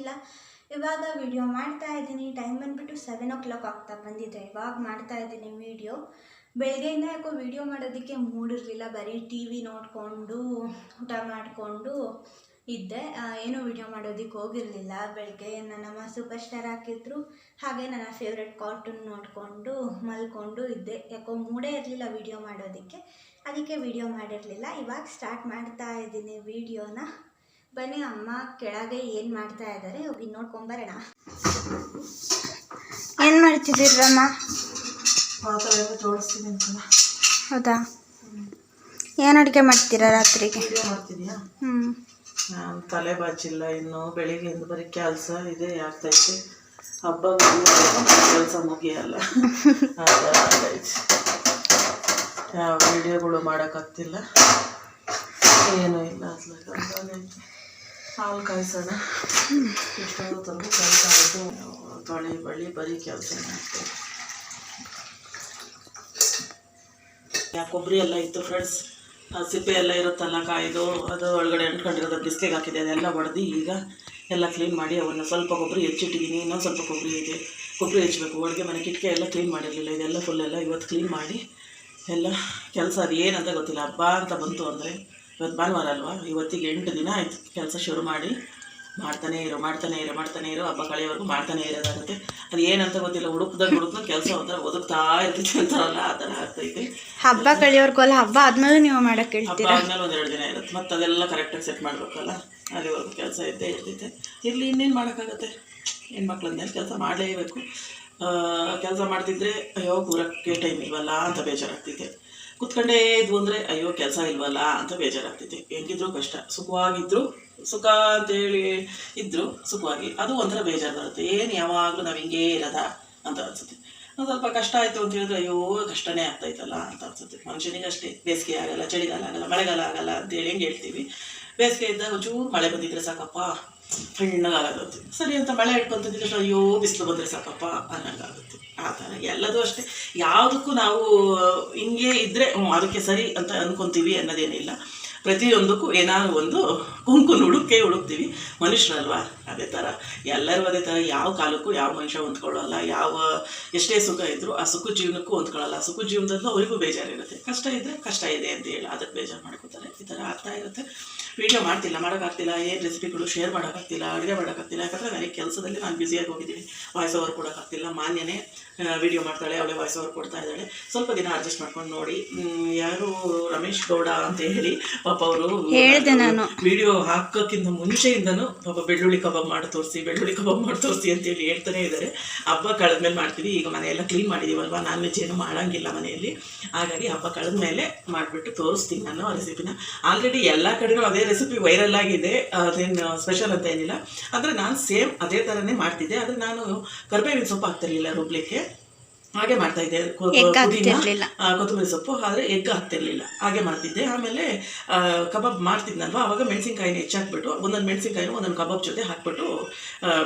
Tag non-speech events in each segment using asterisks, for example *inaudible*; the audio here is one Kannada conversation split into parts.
ಹೋಗಿಲ್ಲ ಇವಾಗ ವಿಡಿಯೋ ಮಾಡ್ತಾ ಇದ್ದೀನಿ. ಟೈಮ್ ಬಂದುಬಿಟ್ಟು ಸೆವೆನ್ ಓ ಕ್ಲಾಕ್ ಆಗ್ತಾ ಬಂದಿದೆ. ಇವಾಗ ಮಾಡ್ತಾ ಇದ್ದೀನಿ ವಿಡಿಯೋ ಬೆಳಗ್ಗೆಯಿಂದ ಯಾಕೋ ವಿಡಿಯೋ ಮಾಡೋದಕ್ಕೆ ಮೂಡಿರಲಿಲ್ಲ ಬರೀ ಟಿ ವಿ ನೋಡಿಕೊಂಡು, ಊಟ ಮಾಡಿಕೊಂಡು ಇದ್ದೆ. ಏನು ವಿಡಿಯೋ ಮಾಡೋದಕ್ಕೆ ಹೋಗಿರಲಿಲ್ಲ. ಬೆಳಗ್ಗೆ ನನ್ನ ಸೂಪರ್ ಸ್ಟಾರ್ ಹಾಕಿದ್ರು. ಹಾಗೆ ನನ್ನ ಫೇವ್ರೆಟ್ ಕಾರ್ಟೂನ್ ನೋಡಿಕೊಂಡು, ಮಲ್ಕೊಂಡು ಇದ್ದೆ. ಯಾಕೋ ಮೂಡೇ ಇರಲಿಲ್ಲ ವಿಡಿಯೋ ಮಾಡೋದಕ್ಕೆ. ಅದಕ್ಕೆ ವಿಡಿಯೋ ಮಾಡಿರಲಿಲ್ಲ. ಇವಾಗ ಸ್ಟಾರ್ಟ್ ಮಾಡ್ತಾ ಇದ್ದೀನಿ ವಿಡಿಯೋನ ಬನ್ನಿ ಅಮ್ಮ ಕೆಳಗೆ ಏನು ಮಾಡ್ತಾ ಇದ್ದಾರೆ ಹೋಗಿ ನೋಡ್ಕೊಂಬರೋಣ ಏನು ಮಾಡ್ತಿದ್ದೀರಮ್ಮ? ಹೌದಾ? ಏನು ಅಡುಗೆ ಮಾಡ್ತೀರಾ ರಾತ್ರಿಗೆ? ಹ್ಮ್. ಹ್ಞೂ ನಾನು ತಲೆ ಬಾಚಿಲ್ಲ ಇನ್ನು ಬೆಳಿಗ್ಗೆಯಿಂದ ಬರೀ ಕೆಲಸ ಇದೆ ಆಗ್ತೈತೆ. ಹಬ್ಬ ಕೆಲಸ ಮುಗಿಯಲ್ಲ. *laughs* ಯಾವ ವಿಡಿಯೋಗಳು ಮಾಡೋಕ್ಕಾಗ್ತಿಲ್ಲ. ಏನೂ ಇಲ್ಲ ಅದ್ಲಾಗ ಹಾಲು ಕಾಯಿಸೋಣ. ಎಷ್ಟೊಂದು ತಂದು ಕಾಯಿಸೋದು ತೊಳೆ, ಬಳ್ಳಿ, ಬರೀ ಕೆಲಸ ಯಾ ಕೊಬ್ಬರಿ ಎಲ್ಲ ಇತ್ತು ಫ್ರೆಂಡ್ಸ್ ಸಿಪ್ಪೆ ಎಲ್ಲ ಇರುತ್ತಲ್ಲ ಕಾಯ್ದು, ಅದು ಒಳಗಡೆ ಅಂಟ್ಕೊಂಡಿರೋದು ಬಿಸಿಲಿಗೆ ಹಾಕಿದೆ ಅದೆಲ್ಲ ಹೊಡೆದು ಈಗ ಎಲ್ಲ ಕ್ಲೀನ್ ಮಾಡಿ ಅವನ್ನ ಸ್ವಲ್ಪ ಕೊಬ್ಬರಿ ಹೆಚ್ಚಿಟ್ಟಿದ್ದೀನಿ. ಇನ್ನೊಂದು ಸ್ವಲ್ಪ ಕೊಬ್ಬರಿ ಇದೆ. ಕೊಬ್ಬರಿ ಹೆಚ್ಚಬೇಕು. ಅಡುಗೆ ಮನೆ ಕಿಟಕಿ ಎಲ್ಲ ಕ್ಲೀನ್ ಮಾಡಿರಲಿಲ್ಲ. ಇದೆಲ್ಲ ಫುಲ್ ಎಲ್ಲ ಇವತ್ತು ಕ್ಲೀನ್ ಮಾಡಿ ಎಲ್ಲ ಕೆಲಸ ಅದು ಏನಂತ ಗೊತ್ತಿಲ್ಲ. ಹಬ್ಬ ಅಂತ ಬಂತು ಅಂದರೆ ಇವತ್ತು ಭಾನುವಾರ ಅಲ್ವಾ ಇವತ್ತಿಗೆ ಎಂಟು ದಿನ ಆಯಿತು ಕೆಲಸ ಶುರು ಮಾಡಿ. ಮಾಡ್ತಾನೆ ಇರೋ ಮಾಡ್ತಾನೆ ಇರೋ ಮಾಡ್ತಾನೆ ಇರೋ. ಹಬ್ಬ ಕಳೆಯವರೆಗೂ ಮಾಡ್ತಾನೆ ಇರೋದಾಗುತ್ತೆ. ಅದು ಏನಂತ ಗೊತ್ತಿಲ್ಲ ಹುಡುಕ್ದಾಗ ಹುಡುಕ್ದಾಗ ಕೆಲಸ ಒಂಥರ ಒದಗ್ತಾ ಇರ್ತೈತಿ ಅಂತಾರಲ್ಲ ಆ ಥರ ಆಗ್ತೈತೆ. ಹಬ್ಬ ಕಳಿಯೋರ್ಗೋಲ್ಲ ಹಬ್ಬ ಆದ್ಮೇಲೆ ನೀವು ಮಾಡಕ್ಕೆ ಹಬ್ಬ ಹೇಳ್ತೀರಾ ಆದ್ಮೇಲೆ ಒಂದೆರಡು ದಿನ ಇರುತ್ತೆ. ಮತ್ತೆ ಅದೆಲ್ಲ ಕರೆಕ್ಟಾಗಿ ಸೆಟ್ ಮಾಡಬೇಕಲ್ಲ ಅಲ್ಲಿವರೆಗೂ ಕೆಲಸ ಇದ್ದೇ ಇರ್ತೈತೆ. ಇರಲಿ ಇನ್ನೇನು ಮಾಡೋಕ್ಕಾಗತ್ತೆ? ಹೆಣ್ಮಕ್ಳಂದೇನು ಕೆಲಸ ಮಾಡಲೇಬೇಕು. ಕೆಲಸ ಮಾಡ್ತಿದ್ರೆ ಅಯ್ಯೋ ಕೂರಕ್ಕೆ ಟೈಮ್ ಇಲ್ವಲ್ಲ ಅಂತ ಬೇಜಾರಾಗ್ತೈತೆ. ಕುತ್ಕೊಂಡೇ ಇದ್ವು ಅಂದರೆ, ಅಯ್ಯೋ, ಕೆಲಸ ಇಲ್ವಲ್ಲ? ಅಂತ ಬೇಜಾರಾಗ್ತೈತೆ ಹೆಂಗಿದ್ರು ಕಷ್ಟ. ಸುಖವಾಗಿದ್ರು. ಸುಖ ಅಂತೇಳಿ ಇದ್ರು. ಸುಖವಾಗಿ. ಅದು ಒಂಥರ ಬೇಜಾರು ಬರುತ್ತೆ. ಏನು ಯಾವಾಗಲೂ ನಾವು ಹಿಂಗೇ ಇರದ ಅಂತ ಅನ್ಸುತ್ತೆ. ಸ್ವಲ್ಪ ಕಷ್ಟ ಆಯಿತು ಅಂತ ಹೇಳಿದ್ರೆ, ಅಯ್ಯೋ, ಕಷ್ಟನೇ ಆಗ್ತೈತಲ್ಲ ಅಂತ ಅನ್ಸುತ್ತೆ. ಮನುಷ್ಯನಿಗೆ ಅಷ್ಟೇ. ಬೇಸಿಗೆ ಆಗಲ್ಲ, ಚಳಿಗಾಲ ಆಗಲ್ಲ, ಮಳೆಗಾಲ ಆಗಲ್ಲ ಅಂತೇಳಿ ಹೆಂಗೆ ಹೇಳ್ತೀವಿ. ಬೇಸಿಗೆ ಇದ್ದಾಗ ಒಂಚೂರು ಮಳೆ ಬಂದಿದ್ರೆ ಸಾಕಪ್ಪ. ತಣ್ಣಗಾಗುತ್ತೆ ಸರಿ ಅಂತ ಮಳೆ ಇಟ್ಕೊತಿದ್ರೆ ಅಯ್ಯೋ, ಬಿಸಿಲು ಬಂದರೆ ಸಾಕಪ್ಪ ಅನ್ನಂಗಾಗುತ್ತೆ. ಆ ಥರ ಎಲ್ಲದೂ ಅಷ್ಟೇ. ಯಾವುದಕ್ಕೂ ನಾವು ಹಿಂಗೆ ಇದ್ದರೆ ಅದಕ್ಕೆ ಸರಿ ಅಂತ ಅನ್ಕೊಂತೀವಿ ಅನ್ನೋದೇನಿಲ್ಲ. ಪ್ರತಿಯೊಂದಕ್ಕೂ ಏನಾದ್ರು ಒಂದು ಕುಂಕುನ ಹುಡುಕೇ ಹುಡುಕ್ತೀವಿ. ಮನುಷ್ಯರಲ್ವಾ? ಅದೇ ಥರ ಎಲ್ಲರೂ ಅದೇ ಥರ ಯಾವ ಕಾಲಕ್ಕೂ ಯಾವ ಮನುಷ್ಯ ಹೊಂದ್ಕೊಳ್ಳೋಲ್ಲ ಯಾವ ಎಷ್ಟೇ ಸುಖ ಇದ್ದರೂ ಆ ಸುಖ ಜೀವನಕ್ಕೂ ಹೊಂದ್ಕೊಳ್ಳಲ್ಲ. ಸುಖ ಜೀವನದಲ್ಲೂ ಅವರಿಗೂ ಬೇಜಾರಿರುತ್ತೆ. ಕಷ್ಟ ಇದ್ದರೆ ಕಷ್ಟ ಇದೆ ಅಂತ ಹೇಳಿ ಅದಕ್ಕೆ ಬೇಜಾರು ಮಾಡ್ಕೋತಾರೆ. ಈ ಥರ ಆಗ್ತಾ ಇರುತ್ತೆ. ವೀಡಿಯೋ ಮಾಡ್ತಿಲ್ಲ ಮಾಡೋಕ್ಕಾಗ್ತಿಲ್ಲ ಏನು ರೆಸಿಪಿಗಳು ಶೇರ್ ಮಾಡೋಕ್ಕಾಗ್ತಿಲ್ಲ ಅಡುಗೆ ಮಾಡೋಕ್ಕಾಗ್ತಿಲ್ಲ. ಯಾಕಂದರೆ ನನಗೆ ಕೆಲಸದಲ್ಲಿ ನಾನು ಬ್ಯುಸಿಯಾಗಿ ಹೋಗಿದ್ದೀನಿ. ವಾಯ್ಸ್ ಓವರ್ ಕೊಡೋಕ್ಕಾಗ್ತಿಲ್ಲ. ಮಾನ್ಯನೇ ವಿಡಿಯೋ ಮಾಡ್ತಾಳೆ ಅವಳೇ ವಾಯ್ಸ್ ಓವರ್ ಕೊಡ್ತಾ ಇದ್ದಾಳೆ. ಸ್ವಲ್ಪ ದಿನ ಅಡ್ಜಸ್ಟ್ ಮಾಡ್ಕೊಂಡು ನೋಡಿ. ಯಾರು ರಮೇಶ್ ಗೌಡ ಅಂತ ಹೇಳಿ ಪಾಪ ಅವರು ಹೇಳ್ದೆ ನಾನು. ವಿಡಿಯೋ ಹಾಕೋಕ್ಕಿಂತ ಮುಂಚೆಯಿಂದನೂ ಪಾಪ ಬೆಳ್ಳುಳ್ಳಿ ಕಬಾಬ್ ಮಾಡಿ ತೋರಿಸಿ, ಬೆಳ್ಳುಳ್ಳಿ ಕಬಾಬ್ ಮಾಡಿ ತೋರಿಸಿ ಅಂತೇಳಿ ಹೇಳ್ತಾನೆ ಇದ್ದಾರೆ. ಹಬ್ಬ ಕಳೆದ್ಮೇಲೆ ಮಾಡ್ತೀವಿ. ಈಗ ಮನೆಯೆಲ್ಲ ಕ್ಲೀನ್ ಮಾಡಿದ್ದೀವಲ್ವ ನಾನ್ ವೆಜ್ ಏನು ಮಾಡೋಂಗಿಲ್ಲ ಮನೆಯಲ್ಲಿ. ಹಾಗಾಗಿ ಹಬ್ಬ ಕಳೆದ್ಮೇಲೆ ಮಾಡಿಬಿಟ್ಟು ತೋರಿಸ್ತೀನಿ ನಾನು ಆ ರೆಸಿಪಿನ ಆಲ್ರೆಡಿ ಎಲ್ಲ ಕಡೆಗೂ ಅದೇ ರೆಸಿಪಿ ವೈರಲ್ ಆಗಿದೆ. ಅದೇನು ಸ್ಪೆಷಲ್ ಅಂತ ಏನಿಲ್ಲ. ಅಂದರೆ ನಾನು ಸೇಮ್ ಅದೇ ಥರನೇ ಮಾಡ್ತಿದ್ದೆ. ಆದರೆ ನಾನು ಕರ್ಬೇವಿನ ಸೊಪ್ಪು ಹಾಕ್ತಿರಲಿಲ್ಲ ರುಬ್ಲಿಕ್ಕೆ. ಹಾಗೆ ಮಾಡ್ತಾ ಇದ್ದೆ. ಕೊತ್ತಂಬರಿ ಸೊಪ್ಪು ಆದರೆ ಎಗ್ ಹಾಕ್ತಿರ್ಲಿಲ್ಲ ಹಾಗೆ ಮಾಡ್ತಿದ್ದೆ. ಆಮೇಲೆ ಕಬಾಬ್ ಮಾಡ್ತಿದ್ನಲ್ವ? ಅವಾಗ ಮೆಣಸಿನ್ಕಾಯಿನ ಹೆಚ್ಚಾಕ್ಬಿಟ್ಟು ಒಂದೊಂದು ಮೆಣಸಿನ್ಕಾಯಿನ ಒಂದೊಂದು ಕಬಾಬ್ ಜೊತೆ ಹಾಕ್ಬಿಟ್ಟು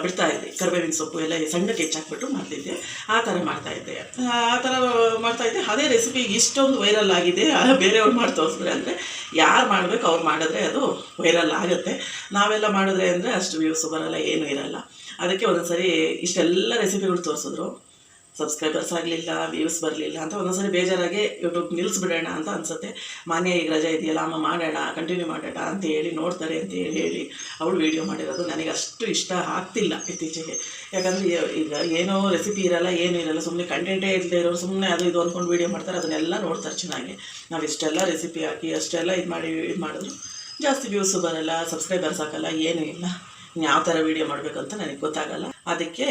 ಬಿಡ್ತಾ ಇದ್ದೆ. ಕರಿಬೇವಿನ ಸೊಪ್ಪು ಎಲ್ಲ ಸಣ್ಣಕ್ಕೆ ಹೆಚ್ಚಾಕ್ಬಿಟ್ಟು ಮಾಡ್ತಿದ್ದೆ. ಆ ಥರ ಮಾಡ್ತಾ ಇದ್ದೆ. ಆ ಥರ ಮಾಡ್ತಾ ಇದ್ದೆ. ಅದೇ ರೆಸಿಪಿ ಇಷ್ಟೊಂದು ವೈರಲ್ ಆಗಿದೆ. ಬೇರೆಯವ್ರು ಮಾಡಿ ತೋರಿಸಿದ್ರೆ ಅಂದರೆ ಯಾರು ಮಾಡಬೇಕು ಅವ್ರು ಮಾಡಿದ್ರೆ ಅದು ವೈರಲ್ ಆಗುತ್ತೆ. ನಾವೆಲ್ಲ ಮಾಡಿದ್ರೆ ಅಂದರೆ ಅಷ್ಟು ವ್ಯೂಸ್ ಬರಲ್ಲ ಏನೂ ಇರಲ್ಲ. ಅದಕ್ಕೆ ಒಂದೊಂದ್ಸರಿ ಇಷ್ಟೆಲ್ಲ ರೆಸಿಪಿಗಳು ತೋರಿಸಿದ್ರು. ಸಬ್ಸ್ಕ್ರೈಬರ್ಸ್ ಆಗಲಿಲ್ಲ ವ್ಯೂಸ್ ಬರಲಿಲ್ಲ ಅಂತ ಒಂದೊಂದ್ಸರಿ ಬೇಜಾರಾಗಿ ಯೂಟ್ಯೂಬ್ ನಿಲ್ಲಿಸ್ಬಿಡೋಣ ಅಂತ ಅನ್ಸುತ್ತೆ. ಮಾನ್ಯ ಈಗ ರಜೆ ಇದೆಯಲ್ಲ, ಅಮ್ಮ ಮಾಡೋಣ ಕಂಟಿನ್ಯೂ ಮಾಡೋಣ ಅಂತ ಹೇಳಿ, ನೋಡ್ತಾರೆ ಅಂತ ಹೇಳಿ ಹೇಳಿ ಅವಳು ವೀಡಿಯೋ ಮಾಡಿರೋದು ನನಗೆ ಅಷ್ಟು ಇಷ್ಟ ಆಗ್ತಿಲ್ಲ ಇತ್ತೀಚೆಗೆ. ಯಾಕಂದರೆ ಈಗ ಏನೋ ರೆಸಿಪಿ ಇರಲ್ಲ, ಏನೂ ಇರಲ್ಲ ಸುಮ್ಮನೆ ಕಂಟೆಂಟೇ ಇಲ್ಲದೆ ಇರೋರು ಸುಮ್ಮನೆ ಅದು ಇದು ಅಂದ್ಕೊಂಡು ವೀಡಿಯೋ ಮಾಡ್ತಾರೆ, ಅದನ್ನೆಲ್ಲ ನೋಡ್ತಾರೆ ಚೆನ್ನಾಗಿ. ನಾವು ಇಷ್ಟೆಲ್ಲ ರೆಸಿಪಿ ಹಾಕಿ, ಅಷ್ಟೆಲ್ಲ ಇದು ಮಾಡಿ, ಇದು ಮಾಡಿದ್ರು ಜಾಸ್ತಿ ವ್ಯೂಸ್ ಬರಲ್ಲ ಸಬ್ಸ್ಕ್ರೈಬರ್ಸ್ ಹಾಕಲ್ಲ, ಏನೂ ಇಲ್ಲ. ಯಾವ ಥರ ವೀಡಿಯೋ ಮಾಡಬೇಕು ಅಂತ ನನಗೆ ಗೊತ್ತಾಗಲ್ಲ. ಅದಕ್ಕೆ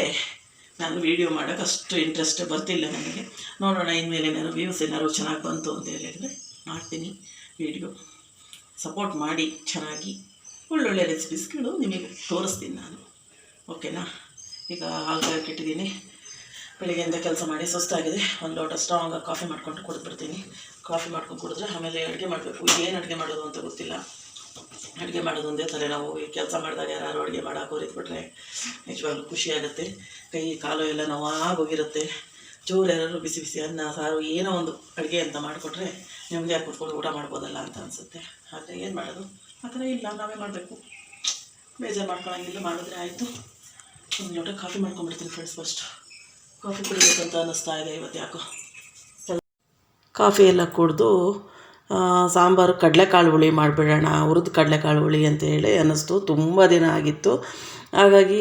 ನಾನು ವೀಡಿಯೋ ಮಾಡೋಕೆ ಅಷ್ಟು ಇಂಟ್ರೆಸ್ಟ್ ಬರ್ತಿಲ್ಲ ನನಗೆ. ನೋಡೋಣ ಇನ್ಮೇಲೆ ನಾನು ವ್ಯೂಸ್ ಏನಾದ್ರು ಚೆನ್ನಾಗಿ ಬಂತು ಅಂತ ಹೇಳಿದರೆ ಮಾಡ್ತೀನಿ ವೀಡಿಯೋ ಸಪೋರ್ಟ್ ಮಾಡಿ, ಚೆನ್ನಾಗಿ. ಒಳ್ಳೊಳ್ಳೆ ರೆಸಿಪೀಸ್ಗಳು ನಿಮಗೆ ತೋರಿಸ್ತೀನಿ ನಾನು. ಓಕೆನಾ ಈಗ ಕಾಯಕ್ಕೆ ಇಟ್ಟಿದ್ದೀನಿ. ಬೆಳಿಗ್ಗೆಯಿಂದ ಕೆಲಸ ಮಾಡಿ, ಸುಸ್ತಾಗಿದೆ. ಒಂದು ಲೋಟ ಸ್ಟ್ರಾಂಗಾಗಿ ಕಾಫಿ ಮಾಡ್ಕೊಂಡು ಕುಡಿದ್ಬಿಡ್ತೀನಿ ಕಾಫಿ ಮಾಡ್ಕೊಂಡು ಕುಡಿದ್ರೆ ಆಮೇಲೆ ಅಡುಗೆ ಮಾಡಬೇಕು. ಏನು ಅಡುಗೆ ಮಾಡೋದು ಅಂತ ಗೊತ್ತಿಲ್ಲ. ಅಡುಗೆ ಮಾಡೋದು ಒಂದೇ ತಲೆನೋವು ಈ ಕೆಲಸ ಮಾಡಿದಾಗ ಯಾರು ಅಡುಗೆ ಮಾಡೋಕೆ ಹೊರಿದ್ಬಿಟ್ರೆ ನಿಜವಾಗ್ಲೂ ಖುಷಿ ಆಗುತ್ತೆ. ಕೈ, ಕಾಲು ಎಲ್ಲ ನೋವಾಗೋಗಿರುತ್ತೆ ಚೂರು ಯಾರು ಬಿಸಿ ಬಿಸಿ ಅನ್ನ, ಸಾರು, ಏನೋ ಒಂದು ಅಡುಗೆ ಅಂತ ಮಾಡಿಕೊಟ್ರೆ ನಿಮಗೆ ಕೂತ್ಕೊಂಡು ಊಟ ಮಾಡ್ಬೋದಲ್ಲ ಅಂತ ಅನಿಸುತ್ತೆ. ಆದರೆ ಏನು ಮಾಡೋದು? ಆ ಥರ ಇಲ್ಲ, ನಾವೇ ಮಾಡಬೇಕು. ಬೇಜಾರು ಮಾಡ್ಕೊಳಂಗಿಲ್ಲ, ಮಾಡಿದ್ರೆ ಆಯಿತು. ಒಂದು ಲೋಟ ಕಾಫಿ ಮಾಡ್ಕೊಂಡ್ಬಿಡ್ತೀನಿ ಫ್ರೆಂಡ್ಸ್ ಫಸ್ಟ್ ಕಾಫಿ ಕುಡಿಬೇಕಂತ ಅನ್ನಿಸ್ತಾ ಇದೆ ಇವತ್ತು ಯಾಕೋ. ಕಾಫಿ ಎಲ್ಲ ಕುಡಿದು ಸಾಂಬಾರು ಕಡಲೆಕಾಳು ಹುಳಿ ಮಾಡಿಬಿಡೋಣ, ಹುರಿದ ಕಡಲೆಕಾಳು ಹುಳಿ ಅಂತ ಹೇಳಿ ಅನ್ನಿಸ್ತು. ತುಂಬ ದಿನ ಆಗಿತ್ತು. ಹಾಗಾಗಿ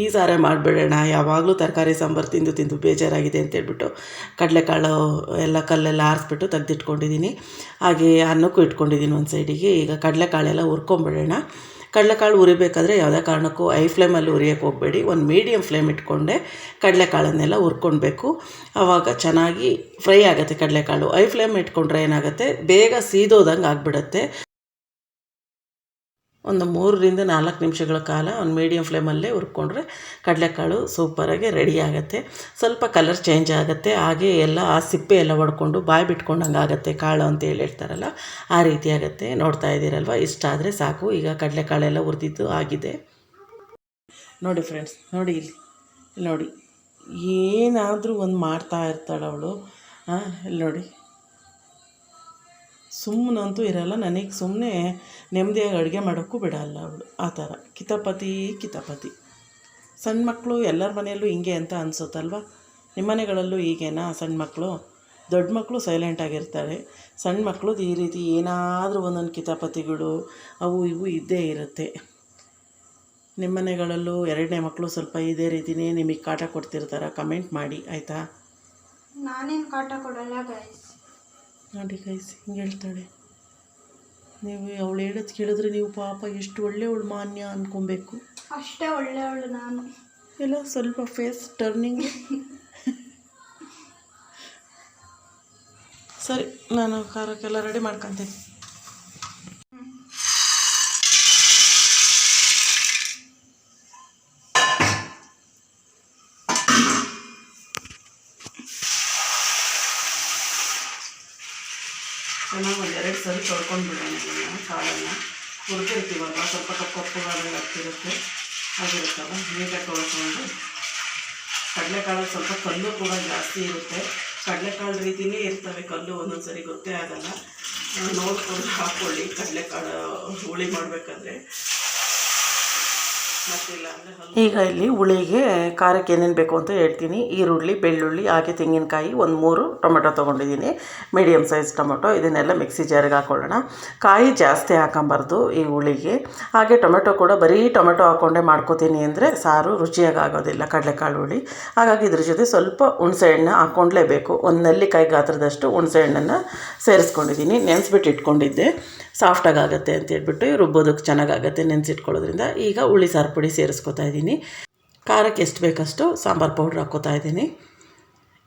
ಈ ಸಾರೆ ಮಾಡಿಬಿಡೋಣ. ಯಾವಾಗಲೂ ತರಕಾರಿ ಸಾಂಬಾರು ತಿಂದು ತಿಂದು ಬೇಜಾರಾಗಿದೆ ಅಂತ ಹೇಳ್ಬಿಟ್ಟು ಕಡಲೆಕಾಳು ಎಲ್ಲ ಕಲ್ಲೆಲ್ಲ ಆರಿಸ್ಬಿಟ್ಟು ತೆಗೆದಿಟ್ಕೊಂಡಿದ್ದೀನಿ. ಹಾಗೆ ಅನ್ನಕ್ಕೂ ಇಟ್ಕೊಂಡಿದ್ದೀನಿ ಒಂದು ಸೈಡಿಗೆ ಈಗ ಕಡಲೆಕಾಳೆಲ್ಲ ಹುರ್ಕೊಂಬಿಡೋಣ. ಕಡಲೆಕಾಳು ಉರಿಬೇಕಾದ್ರೆ ಯಾವುದೇ ಕಾರಣಕ್ಕೂ ಐ ಫ್ಲೇಮಲ್ಲಿ ಉರಿಯೋಕ್ಕೆ ಹೋಗಬೇಡಿ. ಒಂದು ಮೀಡಿಯಮ್ ಫ್ಲೇಮ್ ಇಟ್ಕೊಂಡೆ ಕಡಲೆಕಾಳನ್ನೆಲ್ಲ ಹುರ್ಕೊಳ್ಬೇಕು ಆವಾಗ ಚೆನ್ನಾಗಿ ಫ್ರೈ ಆಗುತ್ತೆ ಕಡಲೆಕಾಳು. ಐ ಫ್ಲೇಮ್ ಇಟ್ಕೊಂಡ್ರೆ ಏನಾಗುತ್ತೆ? ಬೇಗ ಸೀದೋದಂಗೆ ಆಗಿಬಿಡುತ್ತೆ. ಒಂದು ಮೂರರಿಂದ ನಾಲ್ಕು ನಿಮಿಷಗಳ ಕಾಲ ಒಂದು ಮೀಡಿಯಂ ಫ್ಲೇಮಲ್ಲೇ ಹುರ್ಕೊಂಡ್ರೆ ಕಡಲೆಕಾಳು ಸೂಪರಾಗಿ ರೆಡಿ ಆಗುತ್ತೆ. ಸ್ವಲ್ಪ ಕಲರ್ ಚೇಂಜ್ ಆಗುತ್ತೆ. ಹಾಗೆ ಎಲ್ಲ ಆ ಸಿಪ್ಪೆ ಎಲ್ಲ ಹೊಡ್ಕೊಂಡು ಬಾಯಿ ಬಿಟ್ಕೊಂಡಂಗೆ ಆಗುತ್ತೆ. ಕಾಳು ಅಂತ ಹೇಳಿ ಹೇಳ್ತಾರಲ್ಲ, ಆ ರೀತಿ ಆಗುತ್ತೆ. ನೋಡ್ತಾ ಇದ್ದೀರಲ್ವ? ಇಷ್ಟ ಆದರೆ ಸಾಕು. ಈಗ ಕಡಲೆಕಾಳೆಲ್ಲ ಹುರಿದಿದ್ದು ಆಗಿದೆ. ನೋಡಿ ಫ್ರೆಂಡ್ಸ್ ನೋಡಿ ಇಲ್ಲಿ ನೋಡಿ. ಏನಾದರೂ ಒಂದು ಮಾಡ್ತಾ ಇರ್ತಾಳೆ ಅವಳು. ಇಲ್ಲಿ ನೋಡಿ. ಸುಮ್ಮನಂತೂ ಇರಲ್ಲ, ನನಗೆ ಸುಮ್ಮನೆ ನೆಮ್ಮದಿಯಾಗಿ ಅಡುಗೆ ಮಾಡೋಕ್ಕೂ ಬಿಡಲ್ಲ ಅವಳು. ಆ ಥರ. ಕಿತಾಪತಿ ಕಿತಾಪತಿ. ಸಣ್ಣ ಮಕ್ಕಳು ಎಲ್ಲರ ಮನೆಯಲ್ಲೂ ಹಿಂಗೆ ಅಂತ ಅನಿಸುತ್ತಲ್ವ? ನಿಮ್ಮ ಮನೆಗಳಲ್ಲೂ ಸಣ್ಣ ಮಕ್ಕಳು ದೊಡ್ಡ ಮಕ್ಕಳು ಸೈಲೆಂಟಾಗಿರ್ತಾರೆ ಸಣ್ಣ ಮಕ್ಕಳು ಈ ರೀತಿ ಏನಾದರೂ ಒಂದೊಂದು ಕಿತಾಪತಿಗಳು, ಅವು ಇವು ಇದ್ದೇ ಇರುತ್ತೆ. ನಿಮ್ಮ ಮನೆಗಳಲ್ಲೂ ಎರಡನೇ ಮಕ್ಕಳು ಸ್ವಲ್ಪ ಇದೇ ರೀತಿನೇ ನಿಮಗೆ ಕಾಟ ಕೊಡ್ತಿರ್ತಾರೆ? ಕಮೆಂಟ್ ಮಾಡಿ, ಆಯಿತಾ? ನಾನೇನು ಕಾಟ ಕೊಡಲ್ಲ ಗೈಸ್ ನೋಡಿ ಕೈಸ್ ಹಿಂಗೆ ಹೇಳ್ತಾಳೆ. ನೀವು ಅವಳು ಹೇಳೋದು ಕೇಳಿದ್ರೆ ನೀವು ಪಾಪ ಎಷ್ಟು ಒಳ್ಳೆಯವಳು ಮಾನ್ಯ ಅಂದ್ಕೊಬೇಕು ಅಷ್ಟೇ ಒಳ್ಳೆಯವಳು ನಾನು. ಎಲ್ಲ ಸ್ವಲ್ಪ ಫೇಸ್ ಟರ್ನಿಂಗ್ *laughs* ಸರಿ ನಾನು ಖಾರಕ್ಕೆಲ್ಲ ರೆಡಿ ಮಾಡ್ಕೊತೀನಿ. ಚೆನ್ನಾಗಿ ಒಂದು ಎರಡು ಸರಿ ತೊಳ್ಕೊಂಡು ಬಿಡೋಣ ಇದನ್ನು ಕಾಳನ್ನು. ಹುರಿದಿರ್ತೀವಲ್ವ? ಸ್ವಲ್ಪ ಕಪ್ಪು ಕಪ್ಪುಗಾದಂಗೆ ಆಗ್ತಿರುತ್ತೆ. ಆಗಿರುತ್ತಲ್ಲ? ನೀಟಾಗಿ ತೊಳ್ಕೊಂಡು. ಕಡಲೆಕಾಳು ಸ್ವಲ್ಪ ಕಲ್ಲು ಕೂಡ ಜಾಸ್ತಿ ಇರುತ್ತೆ. ಕಡಲೆಕಾಳು ರೀತಿಯೇ ಇರ್ತವೆ ಕಲ್ಲು ಒಂದೊಂದು ಸರಿ, ಗೊತ್ತೇ ಆಗಲ್ಲ. ನೋಡ್ಕೊಂಡು ಹಾಕ್ಕೊಳ್ಳಿ ಕಡಲೆಕಾಳು ಹುಳಿ ಮಾಡಬೇಕಾದ್ರೆ. ಈಗ ಇಲ್ಲಿ ಹುಳಿಗೆ ಖಾರಕ್ಕೆ ಏನೇನು ಬೇಕು ಅಂತ ಹೇಳ್ತೀನಿ. ಈರುಳ್ಳಿ, ಬೆಳ್ಳುಳ್ಳಿ ಹಾಗೆ ತೆಂಗಿನಕಾಯಿ ಒಂದು ಮೂರು ಟೊಮೆಟೊ ತೊಗೊಂಡಿದ್ದೀನಿ. Medium size tomato. ಇದನ್ನೆಲ್ಲ ಮಿಕ್ಸಿ ಜಾರಿಗೆ ಹಾಕ್ಕೊಳ್ಳೋಣ ಕಾಯಿ ಜಾಸ್ತಿ ಹಾಕೊಂಬಾರ್ದು ಈ ಹುಳಿಗೆ. ಹಾಗೆ ಟೊಮೆಟೊ ಕೂಡ ಬರೀ ಟೊಮೆಟೊ ಹಾಕ್ಕೊಂಡೆ ಮಾಡ್ಕೋತೀನಿ ಅಂದರೆ ಸಾರು ರುಚಿಯಾಗಿ ಆಗೋದಿಲ್ಲ ಕಡಲೆಕಾಳು ಹುಳಿ. ಹಾಗಾಗಿ ಇದ್ರ ಜೊತೆ ಸ್ವಲ್ಪ ಹುಣಸೆ ಹಣ್ಣು ಹಾಕ್ಕೊಂಡ್ಲೇಬೇಕು ಒಂದು ನೆಲ್ಲಿಕಾಯಿ ಗಾತ್ರದಷ್ಟು ಹುಣಸೆ ಹಣ್ಣನ್ನು ಸೇರಿಸ್ಕೊಂಡಿದ್ದೀನಿ. ನೆನೆಸ್ಬಿಟ್ಟು ಇಟ್ಕೊಂಡಿದ್ದೆ. ಸಾಫ್ಟಾಗಿ ಆಗುತ್ತೆ ಅಂತ ಹೇಳ್ಬಿಟ್ಟು ರುಬ್ಬೋದಕ್ಕೆ ಚೆನ್ನಾಗಾಗುತ್ತೆ ನೆನೆಸಿಟ್ಕೊಳ್ಳೋದ್ರಿಂದ. ಈಗ ಹುಳಿ ಸಾರು ಪುಡಿ ಸೇರಿಸ್ಕೊತಾ ಇದ್ದೀನಿ. ಖಾರಕ್ಕೆ ಎಷ್ಟು ಬೇಕಷ್ಟು ಸಾಂಬಾರು ಪೌಡ್ರ್ ಹಾಕ್ಕೋತಾ ಇದ್ದೀನಿ.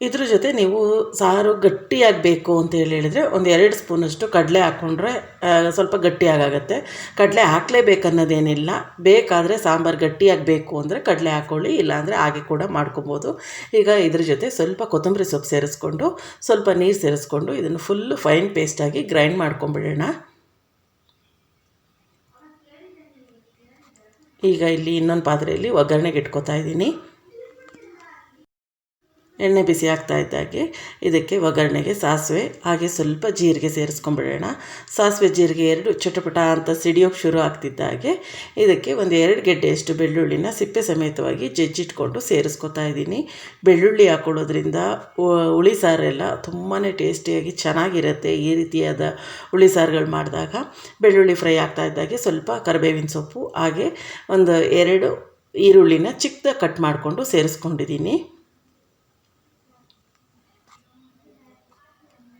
ಇದ್ರ ಜೊತೆ ನೀವು ಸಾರು ಗಟ್ಟಿಯಾಗಬೇಕು ಅಂತ ಹೇಳಿ ಹೇಳಿದರೆ ಒಂದು ಎರಡು ಸ್ಪೂನಷ್ಟು ಕಡಲೆ ಹಾಕ್ಕೊಂಡ್ರೆ ಸ್ವಲ್ಪ ಗಟ್ಟಿಯಾಗತ್ತೆ ಕಡಲೆ ಹಾಕಲೇಬೇಕನ್ನೋದೇನಿಲ್ಲ. ಬೇಕಾದರೆ ಸಾಂಬಾರು ಗಟ್ಟಿಯಾಗಬೇಕು ಅಂದರೆ ಕಡಲೆ ಹಾಕ್ಕೊಳ್ಳಿ, ಇಲ್ಲಾಂದರೆ ಹಾಗೆ ಕೂಡ ಮಾಡ್ಕೊಬೋದು. ಈಗ ಇದ್ರ ಜೊತೆ ಸ್ವಲ್ಪ ಕೊತ್ತಂಬರಿ ಸೊಪ್ಪು ಸೇರಿಸ್ಕೊಂಡು, ಸ್ವಲ್ಪ ನೀರು ಸೇರಿಸ್ಕೊಂಡು ಇದನ್ನು ಫುಲ್ಲು ಫೈನ್ ಪೇಸ್ಟಾಗಿ ಗ್ರೈಂಡ್ ಮಾಡ್ಕೊಂಬಿಡೋಣ. ಈಗ ಇಲ್ಲಿ ಇನ್ನೊಂದು ಪಾತ್ರೆಯಲ್ಲಿ ಒಗ್ಗರಣೆಗೆ ಇಟ್ಕೋತಾ ಇದ್ದೀನಿ. ಎಣ್ಣೆ ಬಿಸಿ ಆಗ್ತಾ ಇದ್ದಾಗೆ, ಇದಕ್ಕೆ ಒಗ್ಗರಣೆಗೆ ಸಾಸಿವೆ, ಹಾಗೆ ಸ್ವಲ್ಪ ಜೀರಿಗೆ ಸೇರಿಸ್ಕೊಂಬಿಡೋಣ. ಸಾಸಿವೆ ಜೀರಿಗೆ ಎರಡು ಚಟಪಟ ಅಂತ ಸಿಡಿಯೋಕ್ಕೆ ಶುರು ಆಗ್ತಿದ್ದಾಗೆ. ಇದಕ್ಕೆ ಒಂದು ಎರಡು ಗೆಡ್ಡೆಯಷ್ಟು ಬೆಳ್ಳುಳ್ಳಿನ ಸಿಪ್ಪೆ ಸಮೇತವಾಗಿ ಜಜ್ಜಿಟ್ಕೊಂಡು ಸೇರಿಸ್ಕೊತಾ ಇದ್ದೀನಿ. ಬೆಳ್ಳುಳ್ಳಿ ಹಾಕ್ಕೊಳ್ಳೋದ್ರಿಂದ ಉ- ಹುಳಿ ಸಾರೆಲ್ಲ ತುಂಬಾ ಟೇಸ್ಟಿಯಾಗಿ ಚೆನ್ನಾಗಿರುತ್ತೆ ಈ ರೀತಿಯಾದ ಹುಳಿ ಸಾರುಗಳು ಮಾಡಿದಾಗ. ಬೆಳ್ಳುಳ್ಳಿ ಫ್ರೈ ಆಗ್ತಾ ಇದ್ದಾಗೆ, ಸ್ವಲ್ಪ ಕರಿಬೇವಿನ ಸೊಪ್ಪು, ಹಾಗೆ ಒಂದು ಎರಡು ಈರುಳ್ಳಿನ ಚಿಕ್ಕದಾಗಿ ಕಟ್ ಮಾಡಿಕೊಂಡು ಸೇರಿಸ್ಕೊಂಡಿದ್ದೀನಿ.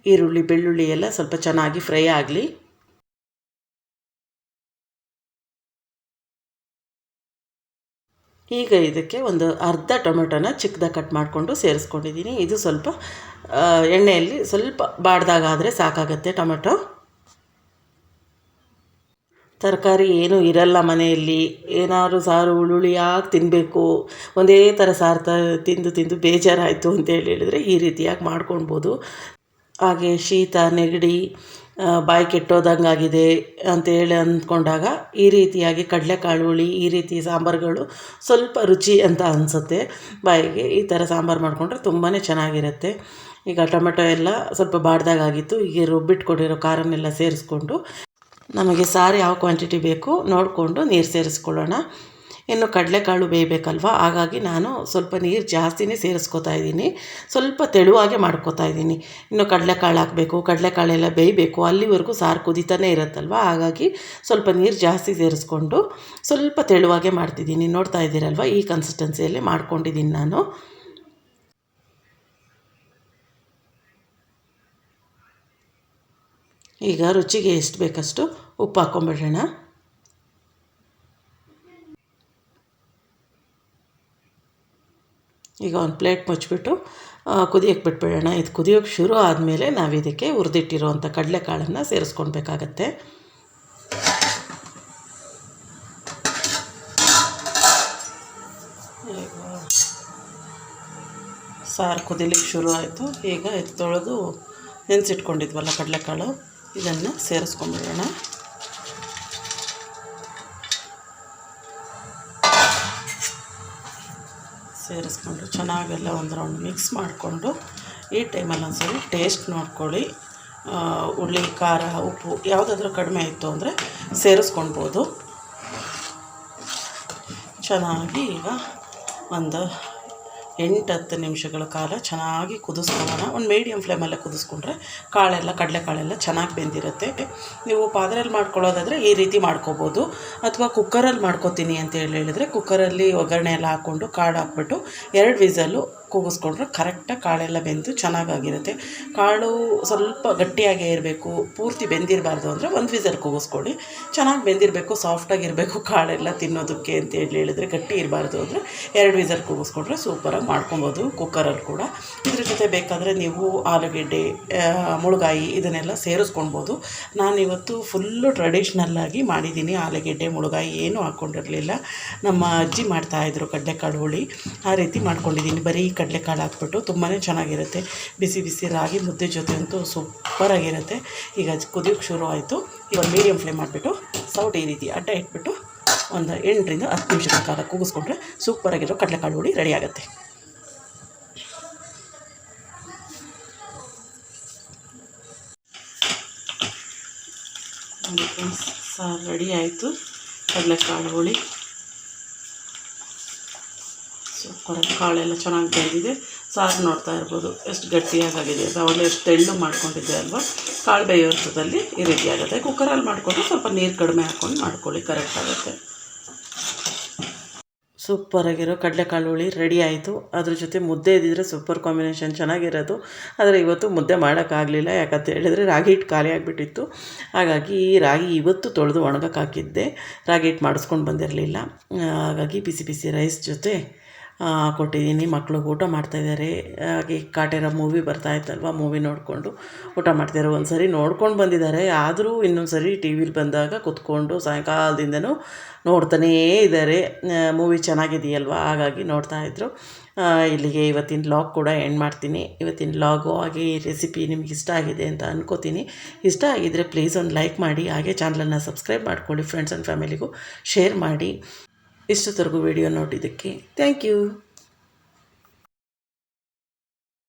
ಈರುಳ್ಳಿ, ಬೆಳ್ಳುಳ್ಳಿ ಎಲ್ಲ ಸ್ವಲ್ಪ ಚೆನ್ನಾಗಿ ಫ್ರೈ ಆಗಲಿ. ಈಗ ಇದಕ್ಕೆ ಒಂದು ಅರ್ಧ ಟೊಮೆಟೊನ ಚಿಕ್ಕದಾಗಿ ಕಟ್ ಮಾಡಿಕೊಂಡು ಸೇರಿಸ್ಕೊಂಡಿದ್ದೀನಿ. ಇದು ಸ್ವಲ್ಪ ಎಣ್ಣೆಯಲ್ಲಿ ಸ್ವಲ್ಪ ಬಾಡ್ದಾಗಾದರೆ ಸಾಕಾಗತ್ತೆ ಟೊಮೆಟೊ. ತರಕಾರಿ ಏನೂ ಇರಲ್ಲ ಮನೆಯಲ್ಲಿ. ಏನಾದ್ರು ಸಾರು ಹುಳುಳಿಯಾಗಿ ತಿನ್ನಬೇಕು ಒಂದೇ ಥರ ಸಾರು ತ, ತಿಂದು ತಿಂದು ಬೇಜಾರಾಯಿತು ಅಂತ ಹೇಳಿ ಹೇಳಿದರೆ ಈ ರೀತಿಯಾಗಿ ಮಾಡ್ಕೊಳ್ಬೋದು. ಹಾಗೆ ಶೀತ, ನೆಗಡಿ ಬಾಯಿ ಕೆಟ್ಟೋದಂಗಾಗಿದೆ ಅಂತೇಳಿ ಅಂದ್ಕೊಂಡಾಗ ಈ ರೀತಿಯಾಗಿ ಕಡಲೆಕಾಳು ಹುಳಿ ಈ ರೀತಿ ಸಾಂಬಾರುಗಳು ಸ್ವಲ್ಪ ರುಚಿ ಅಂತ ಅನಿಸುತ್ತೆ. ಬಾಯಿಗೆ ಈ ಥರ ಸಾಂಬಾರು ಮಾಡಿಕೊಂಡ್ರೆ ತುಂಬಾ ಚೆನ್ನಾಗಿರುತ್ತೆ. ಈಗ ಟೊಮೆಟೊ ಎಲ್ಲ ಸ್ವಲ್ಪ ಬಾಡ್ದಾಗಿತ್ತು ಈಗ ರುಬ್ಬಿಟ್ಕೊಂಡಿರೋ ಖಾರನ್ನೆಲ್ಲ ಸೇರಿಸ್ಕೊಂಡು ನಮಗೆ ಸಾರು ಯಾವ ಕ್ವಾಂಟಿಟಿ ಬೇಕು ನೋಡಿಕೊಂಡು ನೀರು ಸೇರಿಸ್ಕೊಳ್ಳೋಣ. ಇನ್ನು ಕಡಲೆಕಾಳು ಬೇಯಬೇಕಲ್ವ? ಹಾಗಾಗಿ ನಾನು ಸ್ವಲ್ಪ ನೀರು ಜಾಸ್ತಿನೇ ಸೇರಿಸ್ಕೊತಾ ಇದ್ದೀನಿ. ಸ್ವಲ್ಪ ತೆಳುವಾಗೆ ಮಾಡ್ಕೊತಾ ಇದ್ದೀನಿ. ಇನ್ನು ಕಡಲೆಕಾಳು ಹಾಕಬೇಕು, ಕಡಲೆಕಾಳೆಲ್ಲ ಬೇಯಬೇಕು. ಅಲ್ಲಿವರೆಗೂ ಸಾರು ಕುದಿತಾನೇ ಇರುತ್ತಲ್ವ? ಹಾಗಾಗಿ ಸ್ವಲ್ಪ ನೀರು ಜಾಸ್ತಿ ಸೇರಿಸ್ಕೊಂಡು ಸ್ವಲ್ಪ ತೆಳುವಾಗೆ ಮಾಡ್ತಿದ್ದೀನಿ. ನೋಡ್ತಾ ಇದ್ದೀರಲ್ವ? ಈ ಕನ್ಸಿಸ್ಟೆನ್ಸಿಯಲ್ಲಿ ಮಾಡ್ಕೊಂಡಿದ್ದೀನಿ ನಾನು. ಈಗ ರುಚಿಗೆ ಎಷ್ಟು ಬೇಕಷ್ಟು ಉಪ್ಪು ಹಾಕ್ಕೊಂಬಿಡೋಣ. ಈಗ ಒಂದು ಪ್ಲೇಟ್ ಮುಚ್ಚಿಬಿಟ್ಟು ಕುದಿಯೋಕ್ಕೆ ಬಿಟ್ಬಿಡೋಣ. ಇದು ಕುದಿಯೋಕ್ಕೆ ಶುರು ಆದಮೇಲೆ ನಾವು ಇದಕ್ಕೆ ಹುರಿದಿಟ್ಟಿರುವಂಥ ಕಡಲೆಕಾಳನ್ನು ಸೇರಿಸ್ಕೊಳ್ಬೇಕಾಗತ್ತೆ ಸಾರು ಕುದಿಲಿಕ್ಕೆ ಶುರು ಆಯಿತು. ಈಗ ಇದು ತೊಳೆದು ನೆನೆಸಿಟ್ಕೊಂಡಿದ್ವಲ್ಲ ಕಡಲೆಕಾಳು, ಇದನ್ನು ಸೇರಿಸ್ಕೊಂಬಿಡೋಣ. ಸೇರಿಸ್ಕೊಂಡು ಚೆನ್ನಾಗೆಲ್ಲ ಒಂದು ರೌಂಡ್ ಮಿಕ್ಸ್ ಮಾಡಿಕೊಂಡು ಈ ಟೈಮಲ್ಲಿ ಒಂದ್ಸರಿ ಟೇಸ್ಟ್ ನೋಡ್ಕೊಳ್ಳಿ. ಹುಳಿ, ಖಾರ, ಉಪ್ಪು ಯಾವುದಾದ್ರೂ ಕಡಿಮೆ ಇತ್ತು ಅಂದರೆ ಸೇರಿಸ್ಕೊಳ್ಬೋದು. ಚೆನ್ನಾಗಿ ಈಗ ಒಂದು ಎಂಟು ಹತ್ತು ನಿಮಿಷಗಳ ಕಾಲ ಚೆನ್ನಾಗಿ ಕುದಿಸ್ಕೊಳ್ಳೋಣ. ಒಂದು ಮೀಡಿಯಮ್ ಫ್ಲೇಮಲ್ಲೇ ಕುದಿಸ್ಕೊಂಡ್ರೆ ಕಾಳೆಲ್ಲ ಕಡಲೆಕಾಳೆಲ್ಲ ಚೆನ್ನಾಗಿ ಬೆಂದಿರುತ್ತೆ. ನೀವು ಪಾದ್ರಲ್ಲಿ ಮಾಡ್ಕೊಳ್ಳೋದಾದರೆ ಈ ರೀತಿ ಮಾಡ್ಕೋಬೋದು. ಅಥವಾ ಕುಕ್ಕರಲ್ಲಿ ಮಾಡ್ಕೋತೀನಿ ಅಂತ ಹೇಳಿ ಹೇಳಿದರೆ ಕುಕ್ಕರಲ್ಲಿ ಒಗ್ಗರಣೆ ಎಲ್ಲ ಹಾಕ್ಕೊಂಡು ಕಾಳು ಹಾಕ್ಬಿಟ್ಟು ಎರಡು ವಿಸಲ್ಲು ಕೂಗಿಸ್ಕೊಂಡ್ರೆ ಕರೆಕ್ಟಾಗಿ ಕಾಳೆಲ್ಲ ಬೆಂದು ಚೆನ್ನಾಗಾಗಿರುತ್ತೆ. ಕಾಳು ಸ್ವಲ್ಪ ಗಟ್ಟಿಯಾಗೇ ಇರಬೇಕು, ಪೂರ್ತಿ ಬೆಂದಿರಬಾರ್ದು ಅಂದರೆ ಒಂದು ವಿಸಲ್ ಕೂಗಿಸ್ಕೊಳ್ಳಿ. ಚೆನ್ನಾಗಿ ಬೆಂದಿರಬೇಕು ಸಾಫ್ಟಾಗಿರಬೇಕು ಕಾಳೆಲ್ಲ ತಿನ್ನೋದಕ್ಕೆ ಅಂತ ಹೇಳಿ ಹೇಳಿದರೆ ಗಟ್ಟಿ ಇರಬಾರ್ದು ಅಂದರೆ ಎರಡು ವಿಸಲ್ ಕೂಗಿಸ್ಕೊಂಡ್ರೆ ಸೂಪರಾಗಿ ಮಾಡ್ಕೊಬೋದು ಕುಕ್ಕರಲ್ಲಿ ಕೂಡ. ಇದ್ರ ಜೊತೆ ಬೇಕಾದರೆ ನೀವು ಆಲೂಗೆಡ್ಡೆ ಮುಳುಗಾಯಿ ಇದನ್ನೆಲ್ಲ ಸೇರಿಸ್ಕೊಳ್ಬೋದು ನಾನಿವತ್ತು ಫುಲ್ಲು ಟ್ರೆಡಿಷ್ನಲ್ಲಾಗಿ ಮಾಡಿದ್ದೀನಿ ಆಲೂಗೆಡ್ಡೆ, ಮುಳುಗಾಯಿ ಏನೂ ಹಾಕ್ಕೊಂಡಿರಲಿಲ್ಲ ನಮ್ಮ ಅಜ್ಜಿ ಮಾಡ್ತಾಯಿದ್ರು ಕಡಲೆಕಾಳು ಹುಳಿ. ಆ ರೀತಿ ಮಾಡ್ಕೊಂಡಿದ್ದೀನಿ. ಬರೀ ಕಡಲೆಕಾಳು ಹಾಕ್ಬಿಟ್ಟು ತುಂಬಾ ಚೆನ್ನಾಗಿರುತ್ತೆ. ಬಿಸಿ ಬಿಸಿ ರಾಗಿ ಮುದ್ದೆ ಜೊತೆ ಅಂತೂ ಸೂಪರಾಗಿರುತ್ತೆ ಈಗ ಅದು ಕುದಿಯೋಕ್ಕೆ ಶುರು ಆಯಿತು. ಈಗ ಮೀಡಿಯಮ್ ಫ್ಲೇಮ್ ಮಾಡಿಬಿಟ್ಟು ಸೌಟ್ ಈ ರೀತಿ ಅಡ್ಡ ಇಟ್ಬಿಟ್ಟು ಒಂದು ಎಂಟರಿಂದ ಹತ್ತು ನಿಮಿಷಗಳ ಕಾಲ ಕೂಗಿಸ್ಕೊಂಡ್ರೆ ಸೂಪರಾಗಿರೋ ಕಡಲೆಕಾಳು ಹುಡಿ ರೆಡಿ ಆಗುತ್ತೆ. ಸಹ ರೆಡಿ ಆಯಿತು. ಕಡಲೆಕಾಳು ಹುಳಿ ಸೂಪರಾಗಿ ಕಾಳೆಲ್ಲ ಚೆನ್ನಾಗಿ ಬೆಂದಿದೆ ಸಾರು ನೋಡ್ತಾ ಇರ್ಬೋದು. ಎಷ್ಟು ಗಟ್ಟಿಯಾಗಿದೆ ಅವಲ್ಲೇ ಎಷ್ಟು ತೆಳ್ಳು ಮಾಡ್ಕೊಂಡಿದ್ದೆ ಅಲ್ವಾ? ಕಾಳು ಬೇಯೋರ್ಥದಲ್ಲಿ ಈ ರೀತಿ ಆಗುತ್ತೆ. ಕುಕ್ಕರಲ್ಲಿ ಮಾಡಿಕೊಂಡು ಸ್ವಲ್ಪ ನೀರು ಕಡಿಮೆ ಹಾಕ್ಕೊಂಡು ಮಾಡ್ಕೊಳ್ಳಿ. ಕರೆಕ್ಟ್ ಆಗುತ್ತೆ. ಸೂಪರಾಗಿರೋ ಕಡಲೆಕಾಳು ಹುಳಿ ರೆಡಿ ಆಯಿತು. ಅದ್ರ ಜೊತೆ ಮುದ್ದೆ ಇದ್ದಿದ್ರೆ ಸೂಪರ್ ಕಾಂಬಿನೇಷನ್ ಚೆನ್ನಾಗಿರೋದು. ಆದರೆ ಇವತ್ತು ಮುದ್ದೆ ಮಾಡೋಕ್ಕಾಗಲಿಲ್ಲ. ಯಾಕಂತ ಹೇಳಿದರೆ ರಾಗಿ ಹಿಟ್ಟು ಖಾಲಿ ಆಗಿಬಿಟ್ಟಿತ್ತು. ಹಾಗಾಗಿ ಈ ರಾಗಿ ಇವತ್ತು ತೊಳೆದು ಒಣಗಕ್ಕೆ ಹಾಕಿದ್ದೆ. ರಾಗಿ ಹಿಟ್ಟು ಮಾಡಿಸ್ಕೊಂಡು ಬಂದಿರಲಿಲ್ಲ. ಹಾಗಾಗಿ ಬಿಸಿ ಬಿಸಿ ರೈಸ್ ಜೊತೆ ಕೊಟ್ಟಿದ್ದೀನಿ. ಮಕ್ಳಿಗೆ ಊಟ ಮಾಡ್ತಾಯಿದ್ದಾರೆ ಹಾಗೆ ಕಾಟೇರ ಮೂವಿ ಬರ್ತಾ ಇತ್ತಲ್ವ? ಮೂವಿ ನೋಡಿಕೊಂಡು ಊಟ ಮಾಡ್ತಿದ್ದಾರೆ ಒಂದು ಸರಿ ನೋಡ್ಕೊಂಡು ಬಂದಿದ್ದಾರೆ. ಆದರೂ ಇನ್ನೊಂದು ಸರಿ ಟಿ ವಿಲಿ ಬಂದಾಗ ಕೂತ್ಕೊಂಡು ಸಾಯಂಕಾಲದಿಂದನೂ ನೋಡ್ತಾನೇ ಇದ್ದಾರೆ. ಮೂವಿ ಚೆನ್ನಾಗಿದೆಯಲ್ವ? ಹಾಗಾಗಿ ನೋಡ್ತಾ ಇದ್ದರು ಇಲ್ಲಿಗೆ ಇವತ್ತಿನ ಲಾಗ್ ಕೂಡ ಎಂಡ್ ಮಾಡ್ತೀನಿ. ಇವತ್ತಿನ ಲಾಗು ಹಾಗೆ ರೆಸಿಪಿ ನಿಮ್ಗೆ ಇಷ್ಟ ಆಗಿದೆ ಅಂತ ಅನ್ಕೋತೀನಿ. ಇಷ್ಟ ಆಗಿದ್ದರೆ ಪ್ಲೀಸ್ ಒಂದು ಲೈಕ್ ಮಾಡಿ. ಹಾಗೆ ಚಾನಲನ್ನು ಸಬ್ಸ್ಕ್ರೈಬ್ ಮಾಡ್ಕೊಳ್ಳಿ. ಫ್ರೆಂಡ್ಸ್ ಆ್ಯಂಡ್ ಫ್ಯಾಮಿಲಿಗೂ ಶೇರ್ ಮಾಡಿ. ಇಷ್ಟೊತ್ತರೆಗೂ ವಿಡಿಯೋ ನೋಡಿದ್ದಕ್ಕೆ ಥ್ಯಾಂಕ್ ಯು